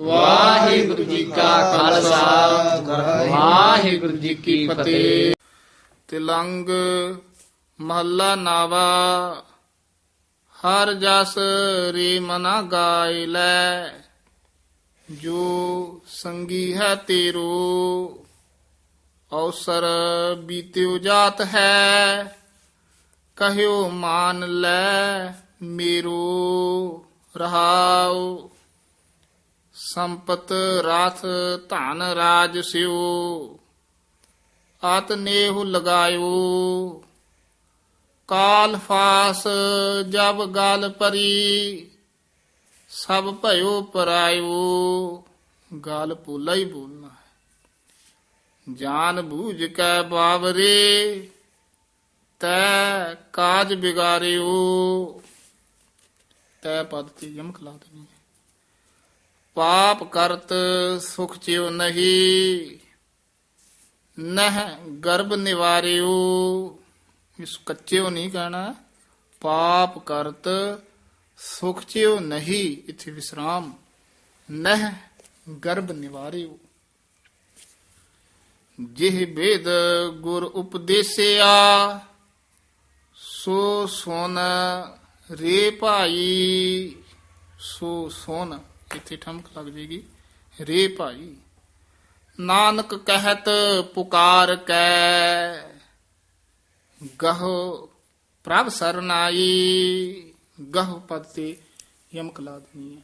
ਵਾਹਿਗੁਰੂ ਜੀ ਕਾ ਖਾਲਸਾ। ਵਾਹਿਗੁਰੂ ਜੀ ਕੀ ਫਤਿਹ। ਤਿਲੰਗ ਮਹੱਲਾ ਨਾਵਾ। ਹਰ ਜਸ ਰੇ ਮਨਾ ਗਾਇ ਲੈ। ਜੋ ਸੰਗੀ ਹੈ ਤੇਰੋ, ਔਸਰ ਬੀਤਿਓ ਜਾਤ ਹੈ। ਕਹਿਓ ਮਾਨ ਲੈ ਮੇਰੋ ਰਹਾਓ ਸੰਪਤ ਰਾਥ ਧਨ ਰਾਜ ਸਿਓ ਆਤ ਨੇਹ ਲਗਾਇਓ ਕਾਲ ਫਾਸ ਜਬ ਗਲ ਪਰੀ, ਸਭ ਭਇਓ ਪਰਾਇਓ ਗਾਲ ਪੋਲਾ ਹੀ ਬੋਲਣਾ ਹੈ। ਜਾਨ ਬੂਝ ਕੈ ਬਾਵਰੇ, ਤੈ ਕਾਜ ਬਿਗਾਰਿਓ ਤੈ ਪਦ ਤੇ ਯਮਕ ਲਾ ਦੇਣੀ ਪਾਪ ਕਰਤ ਸੁਖ ਚਿਉ ਨਹੀਂ। ਨਹ ਗਰਭ ਨਿਵਾਰਿਓ। ਇਸ ਕੱਚਿਓ ਨਹੀਂ ਕਹਿਣਾ। ਪਾਪ ਕਰਤ ਸੁਖ ਚਿਉ ਨਹੀਂ। ਇਥੇ ਵਿਸਰਾਮ। ਨਹ ਗਰਭ ਨਿਵਾਰਿਓ। ਜਿਹ ਬੇਦ ਗੁਰ ਉਪਦੇਸਿਆ, ਸੋ ਸੋਨ ਰੇ ਭਾਈ, ਸੋ ਸੋਨ। ਇੱਥੇ ਠਮਕ ਲੱਗ ਜੇਗੀ ਰੇ ਭਾਈ ਨਾਨਕ ਕਹਿਤ ਪੁਕਾਰ ਕੈ ਗਹੁ ਪ੍ਰਭ ਸਰਨਾਈ ਗਹੁ ਪਦ ਤੇ ਯਮਕ ਲਾ ਦੇਣੀ ਹੈ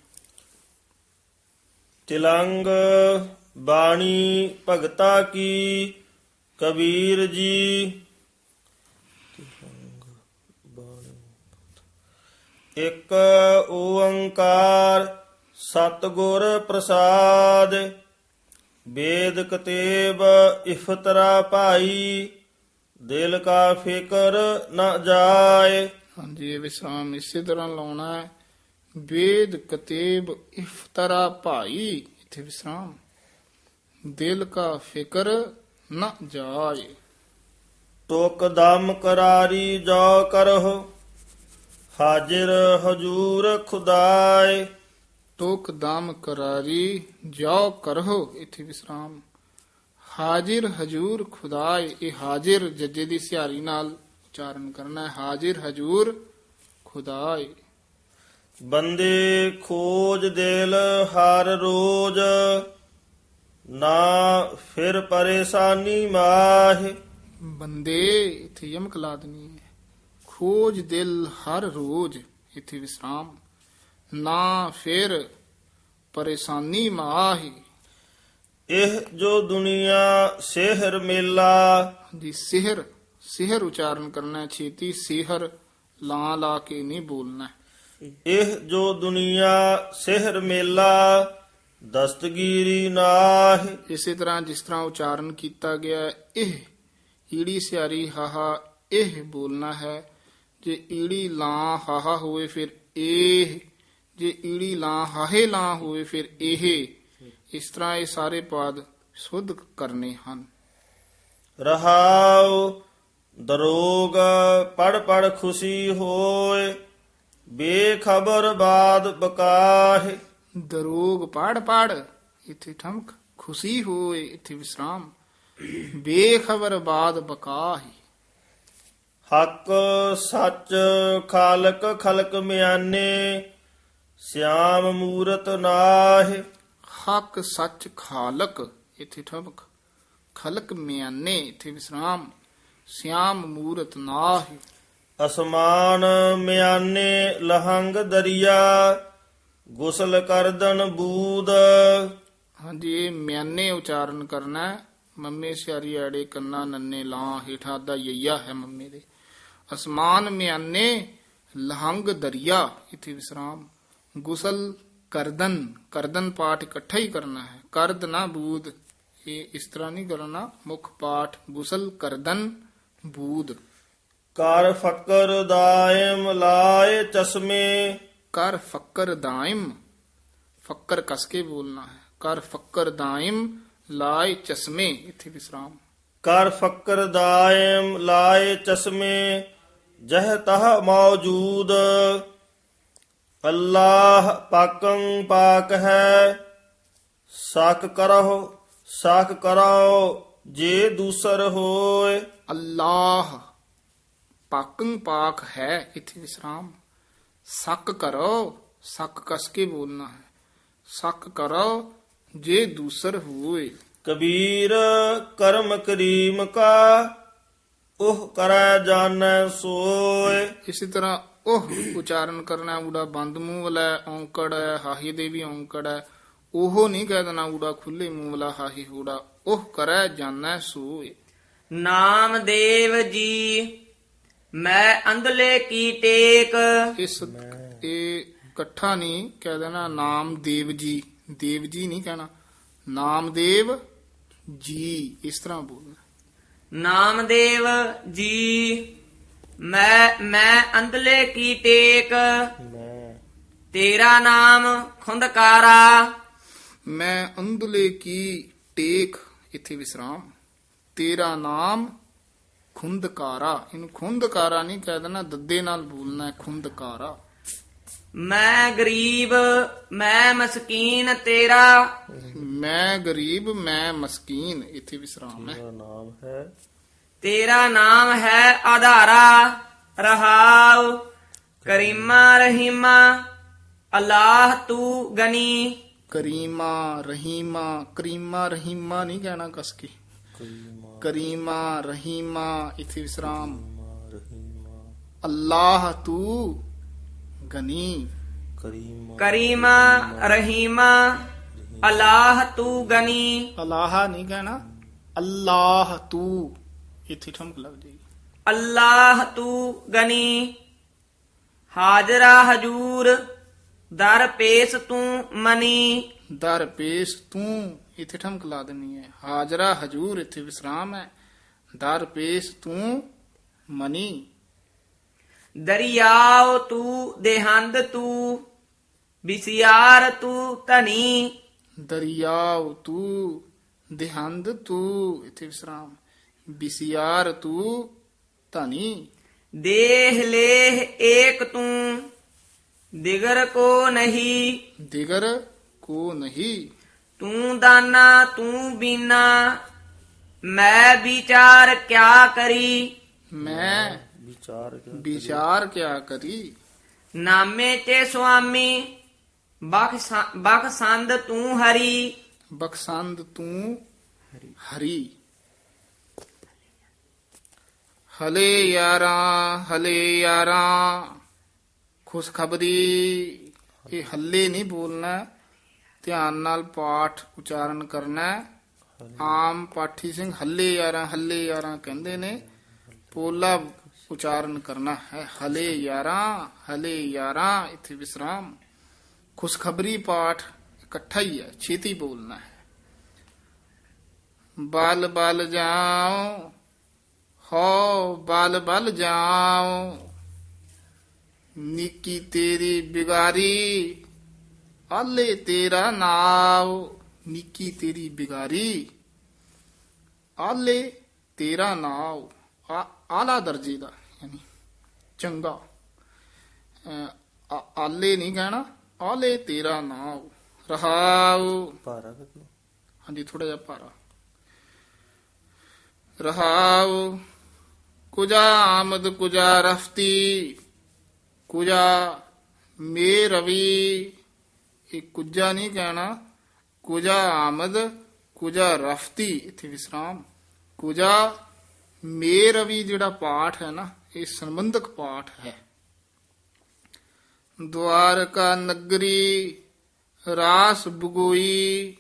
ਤਿਲੰਗ ਬਾਣੀ ਭਗਤਾ ਕੀ ਕਬੀਰ ਜੀ ਇੱਕ ਓੰਕਾਰ ਸਤਿਗੁਰ ਪ੍ਰਸਾਦ। ਵੇਦ ਕਤੇਬ ਇਫਤਰਾ ਭਾਈ ਦਿਲ ਕਾ ਫਿਕਰ ਨ ਜਾਏ। ਹਾਂਜੀ ਇਹ ਵਿਸਰਾਮ ਇਸੇ ਤਰ੍ਹਾਂ ਲਾਉਣਾ ਹੈ। ਵੇਦ ਕਤੇਬ ਇਫਤਰਾ ਭਾਈ ਇੱਥੇ ਵਿਸਰਾਮ ਦਿਲ ਕਾ ਫਿਕਰ ਨ ਜਾਏ। ਟੋਕ ਦਮ ਕਰਾਰੀ ਜੋ ਕਰਹੁ ਹਾਜ਼ਰ ਹਜੂਰ ਖੁਦਾਏ। ਟੋਕ ਦਾਮ ਕਰਾਰੀ ਜਾਓ ਕਰੋ ਇੱਥੇ ਵਿਸਰਾਮ। ਹਾਜ਼ਰ ਹਜੂਰ ਖੁਦਾਏ ਇਹ ਹਾਜ਼ਰ ਜੱਜੇ ਦੀ ਸਿਹਾਰੀ ਨਾਲ ਉਚਾਰਨ ਕਰਨਾ ਹੈ। ਹਾਜ਼ਰ ਹਜੂਰ ਖੁਦਾਏ। ਬੰਦੇ ਖੋਜ ਦਿਲ ਹਰ ਰੋਜ ਨਾ ਫਿਰ ਪਰੇਸ਼ਾਨੀ ਮਾਹਿ। ਬੰਦੇ ਇੱਥੇ ਯਮਕ ਲਾ ਦੇਣੀ ਹੈ। ਖੋਜ ਦਿਲ ਹਰ ਰੋਜ਼ ਇੱਥੇ ਵਿਸਰਾਮ। ਨਾ ਫਿਰ ਪਰੇਸ਼ਾਨੀ ਮਾਹੀ। ਇਹ ਜੋ ਦੁਨੀਆ ਸਿਹਰ ਮੇਲਾ। ਦੀ ਸਿਹਰ ਸਿਹਰ ਉਚਾਰਨ ਕਰਨਾ ਹੈ ਛੇਤੀ ਸਿਹਰ ਲਾ ਲਾ ਕੇ ਨਹੀਂ ਬੋਲਣਾ। ਹੈ। ਇਹ ਜੋ ਦੁਨੀਆ ਸਿਹਰ ਮੇਲਾ ਦਸਤਗੀਰੀ ਨਾਹਿ। ਇਸੇ ਤਰ੍ਹਾਂ ਜਿਸ ਤਰ੍ਹਾਂ ਉਚਾਰਨ ਕੀਤਾ ਗਿਆ ਹੈ, ਇਹ ਈੜੀ ਸਿਆਰੀ ਹਾਹਾ ਇਹ ਬੋਲਣਾ ਹੈ ਜੇ ਈੜੀ ਲਾਂ ਹਾਹਾ ਹੋਵੇ ਫਿਰ ਇਹ ਜੇ ਈੜੀ ਲਾਂ ਹਾਹੇ ਲਾਂ ਹੋਵੇ ਫਿਰ ਇਹ ਇਸ ਤਰ੍ਹਾਂ ਇਹ ਸਾਰੇ ਪਦ ਸੁਧ ਕਰਨੇ ਹਨ। ਰਹਾਉ ਦਰੋਗ ਪੜ ਪੜ ਖੁਸ਼ੀ ਹੋਏ ਬੇਖਬਰ ਬਾਦ ਬਕਾਹਿ। ਦਰੋਗ ਪੜ ਪੜ ਇੱਥੇ ਠਮਕ ਖੁਸ਼ੀ ਹੋਏ ਇੱਥੇ ਵਿਸਰਾਮ। ਬੇਖਬਰ ਬਾਦ ਬਕਾਹੀ। ਹੱਕ ਸੱਚ ਖਾਲਕ ਖਲਕ ਮਿਆਨੇ ਸਿਆਮ ਮੂਰਤ ਨਾਹਿ। ਹੱਕ ਸੱਚ ਖਾਲਕ ਇੱਥੇ ਠਮਕ ਖਲਕ ਮਿਆਨੇ ਇੱਥੇ ਵਿਸਰਾਮ। ਸਿਆਮ ਮੂਰਤ ਨਾਹੀ। ਅਸਮਾਨ ਮਿਆਨੇ ਲਹੰਗ ਦਰਿਆ ਗੁਸਲ ਕਰਦਨ ਬੂਦ। ਹਾਂਜੀ ਇਹ ਮਿਆਨੇ ਉਚਾਰਨ ਕਰਨਾ। ਮੰਮੇ ਸਿਆਰੀ ਆੜੇ ਕੰਨਾ ਨੰਨੇ ਲਾਂ ਹੇਠਾਂ ਦਾ ਯਈਆ ਹੈ ਮੰਮੇ ਦੇ। ਅਸਮਾਨ ਮਿਆਨੇ ਲਹੰਗ ਦਰਿਆ ਇਥੇ ਵਿਸਰਾਮ। ਗੁਸਲ ਕਰਦਨ ਕਰਦਨ ਪਾਠ ਇਕੱਠਾ ਹੀ ਕਰਨਾ ਹੈ ਕਰਦ ਨਾ ਬੂਦ ਇਹ ਇਸ ਤਰ੍ਹਾਂ ਨਹੀਂ ਕਰਨਾ ਮੁੱਖ ਪਾਠ ਗੁਸਲ ਕਰਦਨ ਬੂਦ ਕਰ ਫਕਰ ਦਾਇਮ ਲਾਏ ਚਸ਼ਮੇ ਕਰ ਫੱਕਰ ਦਾਇਮ ਫੱਕਰ ਕਸ ਕੇ ਬੋਲਣਾ ਹੈ ਕਰ ਫੱਕਰ ਦਾਇਮ ਲਾਏ ਚਸ਼ਮੇ ਇੱਥੇ ਵਿਸਰਾਮ ਕਰ ਫਕਰ ਦਾਇਮ ਲਾਏ ਚਸ਼ਮੇ ਜਹ ਤਹ ਮੌਜੂਦ ਅੱਲਾਹ ਪਾਕੰ ਪਾਕ ਹੈ। ਸਾਕ ਕਰਹੁ ਸਾਕ ਕਰਾਓ ਜੇ ਦੂਸਰ ਹੋਏ। ਅੱਲਾਹ ਪਾਕੰ ਪਾਕ ਹੈ ਇਥੇ ਵਿਸਰਾਮ। ਸੱਕ ਕਰੋ ਸੱਕ ਕਸ ਕੇ ਬੋਲਣਾ ਹੈ। ਸੱਕ ਕਰੋ ਜੇ ਦੂਸਰ ਹੋਏ। ਕਬੀਰ ਕਰਮ ਕਰੀਮ ਕਾ ਉਹ ਕਰੈ ਜਾਣੈ ਸੋਏ। ਇਸੇ ਤਰ੍ਹਾਂ ਉਹ ਉਚਾਰਨ ਕਰਨਾ ਊੜਾ ਬੰਦ ਮੂੰਹ ਵਾਲਾ ਔਂਕੜ ਹੈ ਹਾਹੀ ਦੇ ਵੀ ਔਂਕੜ ਹੈ। ਉਹ ਨਹੀਂ ਕਹਿ ਦੇਣਾ ਊੜਾ ਖੁੱਲੇ ਮੂੰਹ ਵਾਲਾ ਹਾਹੀ ਹੂੜਾ ਉਹ ਕਰੈ ਜਾਣੈ ਸੋਏ। ਨਾਮਦੇਵ ਜੀ ਮੈਂ ਅੰਧਲੇ ਕੀ ਟੇਕ? ਇਸ ਇਹ ਇਕੱਠਾ ਨਹੀਂ ਕਹਿ ਦੇਣਾ ਨਾਮ ਦੇਵ ਜੀ। ਦੇਵ ਜੀ ਨਹੀਂ ਕਹਿਣਾ। ਨਾਮਦੇਵ ਜੀ ਇਸ ਤਰ੍ਹਾਂ ਬੋਲਣਾ। ਨਾਮਦੇਵ ਜੀ। ਮੈਂ ਮੈਂ ਅੰਧਲੇ ਕੀ ਟੇਕ ਮੈਂ ਤੇਰਾ ਨਾਮ ਖੁੰਦਕਾਰਾ। ਮੈਂ ਅੰਧਲੇ ਕੀ ਟੇਕ ਇੱਥੇ ਵਿਸਰਾਮ। ਤੇਰਾ ਨਾਮ ਖੁੰਦਕਾਰਾ। ਇਹਨੂੰ ਖੁੰਦਕਾਰਾ ਨਹੀਂ ਕਹਿ ਦੇਣਾ ਦੱਦੇ ਨਾਲ ਬੋਲਣਾ ਹੈ ਖੁੰਦਕਾਰਾ। ਮੈਂ ਗਰੀਬ ਮੈਂ ਮਸਕੀਨ ਤੇਰਾ। ਮੈਂ ਗਰੀਬ ਮੈਂ ਮਸਕੀਨ। ਇੱਥੇ ਵਿਸਰਾਮ ਹੈ। ਮੇਰਾ ਨਾਮ ਹੈ ਤੇਰਾ ਨਾਮ ਹੈ ਆਧਾਰਾ ਰਹਾਉ ਕਰੀਮਾ ਰਹੀਮਾ ਅੱਲਾਹ ਤੂੰ ਗਨੀ ਕਰੀਮਾ ਰਹੀਮਾ ਕਰੀਮਾ ਰਹੀਮਾ ਨਹੀਂ ਕਹਿਣਾ ਕਸ ਕੇ ਕਰੀਮਾ ਰਹੀਮਾ ਇੱਥੇ ਵਿਸਰਾਮ ਅੱਲਾਹ ਤੂੰ ਗਨੀ ਕਰੀਮ ਕਰੀਮਾ ਰਹੀਮਾ ਅੱਲਾਹ ਤੂੰ ਗਨੀ ਅਲਾਹ ਨਹੀਂ ਕਹਿਣਾ ਅੱਲਾਹ ਤੂੰ ਇੱਥੇ ਠਮਕ ਲੱਗ ਜਾਏਗੀ। ਅੱਲਾਹ ਤੂੰ ਗਨੀ ਹਾਜ਼ਰਾ ਹਜੂਰ ਦਰ ਪੇਸ ਤੂੰ ਮਨੀ। ਦਰ ਪੇਸ਼ ਤੂੰ ਇੱਥੇ ਠਮਕ ਲਾ ਦੇਣੀ ਹੈ। ਹਾਜ਼ਰਾ ਹਜੂਰ ਇੱਥੇ ਵਿਸਰਾਮ ਹੈ। ਦਰ ਪੇਸ਼ ਤੂੰ ਮਨੀ। ਦਰਿਆਓ ਤੂੰ ਦੇਹੰਦ ਤੂੰ ਬਿਸਿਆਰ ਤੂੰ ਧਨੀ। ਦਰਿਆਵ ਤੂੰ ਦਿਹੰਦ ਤੂੰ ਇੱਥੇ ਵਿਸਰਾਮ। ਬਿਸਿਆਰ ਤੂੰ ਧਨੀ ਦੇਹ ਲੇਹ ਏਕ ਤੂੰ ਦਿਗਰ ਕੋ ਨਹੀਂ ਦਿਗਰ ਕੋ ਨਹੀਂ ਤੂੰ ਦਾਨਾ ਤੂੰ ਬੀਨਾ ਮੈਂ ਵਿਚਾਰ ਕਿਆ ਕਰੀ ਮੈਂ ਵਿਚਾਰ ਕਰ ਵਿਚਾਰ ਕਿਆ ਕਰੀ ਨਾਮੇ ਤੇ ਸੁਆਮੀ ਬਖਸ਼ ਬਖਸੰਦ ਤੂੰ ਹਰੀ ਬਖਸੰਦ ਤੂੰ ਹਰੀ ਹਲੇ ਯਾਰਾਂ ਹਲੇ ਯਾਰਾਂ ਖੁਸ਼ਖਬਰੀ ਇਹ ਹੱਲੇ ਨਹੀਂ ਬੋਲਣਾ ਧਿਆਨ ਨਾਲ ਪਾਠ ਉਚਾਰਨ ਕਰਨਾ ਹੈ। ਆਮ ਪਾਠੀ ਸਿੰਘ ਹੱਲੇ ਯਾਰਾਂ ਹੱਲੇ ਯਾਰਾਂ ਕਹਿੰਦੇ ਨੇ ਪੋਲਾ ਉਚਾਰਨ ਕਰਨਾ ਹੈ ਹਲੇ ਯਾਰਾਂ ਹਲੇ ਯਾਰਾਂ ਇੱਥੇ ਵਿਸਰਾਮ ਖੁਸ਼ਖਬਰੀ ਪਾਠ ਇਕੱਠਾ ਹੀ ਹੈ ਛੇਤੀ ਬੋਲਣਾ ਹੈ ਬਲ ਬਲ ਜਾਓ ਹੋ ਬਲ ਬਲ ਜਾਓ ਨਿੱਕੀ ਤੇਰੀ ਬਿਗਾਰੀ ਆਲੇ ਤੇਰਾ ਨਾਮ ਨਿੱਕੀ ਤੇਰੀ ਬਿਗਾਰੀ ਆਲੇ ਤੇਰਾ ਨਾਮ ਆਲਾ ਦਰਜੇ ਦਾ ਯਾਨੀ ਚੰਗਾ। ਆਲੇ ਨਹੀਂ ਕਹਿਣਾ ਆਲੇ ਤੇਰਾ ਨਾਮ ਰਹਾਉ। ਭਾਰਾ ਹਾਂਜੀ ਥੋੜਾ ਜਿਹਾ ਭਾਰਾ। ਰਹਾਉ। ਕੁਜਾ ਆਮਦ ਕੁਜਾ ਰਫਤੀ ਕੁਜਾ ਮੇ ਰਵੀ। ਇਹ ਕੁਜਾ ਨਹੀਂ ਕਹਿਣਾ, ਕੁਜਾ ਆਮਦ, ਕੁਜਾ ਰਫਤੀ ਇੱਥੇ ਵਿਸਰਾਮ। ਕੁਜਾ ਮੇ ਰਵੀ ਜਿਹੜਾ ਪਾਠ ਹੈ ਨਾ, ਇਹ ਸੰਬੰਧਕ ਪਾਠ ਹੈ। ਦਵਾਰਕਾ ਨਗਰੀ, ਰਾਸ ਬਗੋਈ,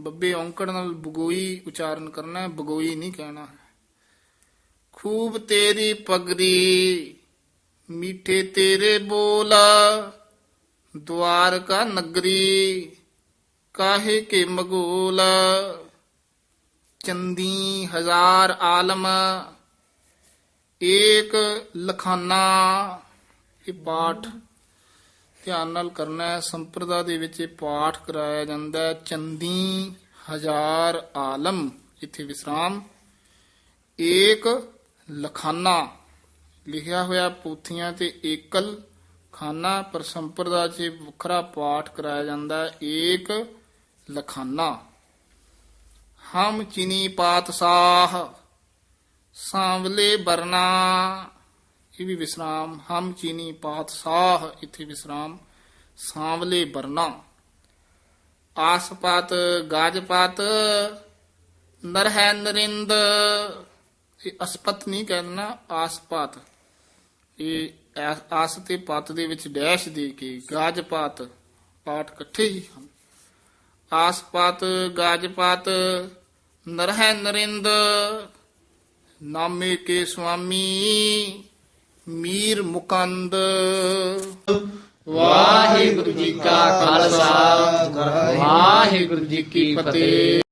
ਬੱਬੇ ਔਂਕੜ ਨਾਲ ਬਗੋਈ ਉਚਾਰਨ ਕਰਨਾ ਹੈ, ਬਗੋਈ ਨਹੀਂ ਕਹਿਣਾ। ਖੂਬ ਤੇਰੀ ਪਗਰੀ, ਮੀਠੇ ਤੇਰੇ ਬੋਲ ਦੁਆਰ ਕਾ ਨਗਰੀ, ਕਾਹੇ ਕੇ ਮਗੋਲ। ਚੰਦੀ ਹਜ਼ਾਰ ਆਲਮ, ਏਕ ਲਖਾਨਾ। ਇਹ ਪਾਠ ਧਿਆਨ ਨਾਲ ਕਰਨਾ ਹੈ। ਸੰਪਰਦਾ ਦੇ ਵਿੱਚ ਇਹ ਪਾਠ ਕਰਾਇਆ ਜਾਂਦਾ ਹੈ। ਚੰਦੀ ਹਜ਼ਾਰ ਆਲਮ ਇੱਥੇ ਵਿਸਰਾਮ। ਏਕ ਲਖਾਨਾ ਲਿਖਿਆ ਹੋਇਆ ਪੋਥੀਆਂ ਤੇ ਏਕਲ ਖਾਨਾ ਪਰ ਸੰਪਰਦਾ 'ਚ ਵੱਖਰਾ ਪਾਠ ਕਰਾਇਆ ਜਾਂਦਾ ਏਕ ਲਖਾਨਾ। ਹਮ ਚਿਨੀ ਪਾਤਸ਼ਾਹ ਸਾਂਵਲੇ ਬਰਨਾ। ਇਹ ਵੀ ਵਿਸਰਾਮ, ਹਮ ਚੀਨੀ ਪਾਤਸ਼ਾਹ ਇਥੇ ਵਿਸਰਾਮ, ਸਾਂਵਲੇ ਬਰਨਾ। ਆਸਪਤ ਗਾਜਪਤ ਨਰਹਿ ਨਰਿੰਦ ਇਹ ਅਸਪਤ ਨਹੀਂ ਕਹਿਣਾ ਆਸਪਤ। ਇਹ ਆਸ ਤੇ ਪਤ ਦੇ ਵਿੱਚ ਡੈਸ਼ ਦੇ ਕੇ ਗਾਜਪਤ ਪਾਠ ਇਕੱਠੇ ਹੀ ਹਨ। ਆਸਪਤ ਗਾਜਪਤ ਨਰਹਿ ਨਰਿੰਦ, ਨਾਮੇ ਕੇ ਸੁਆਮੀ, ਮੀਰ ਮੁਕੰਦ। ਵਾਹਿਗੁਰੂ ਜੀ ਕਾ ਖਾਲਸਾ, ਵਾਹਿਗੁਰੂ ਜੀ ਕੀ ਫਤਿਹ।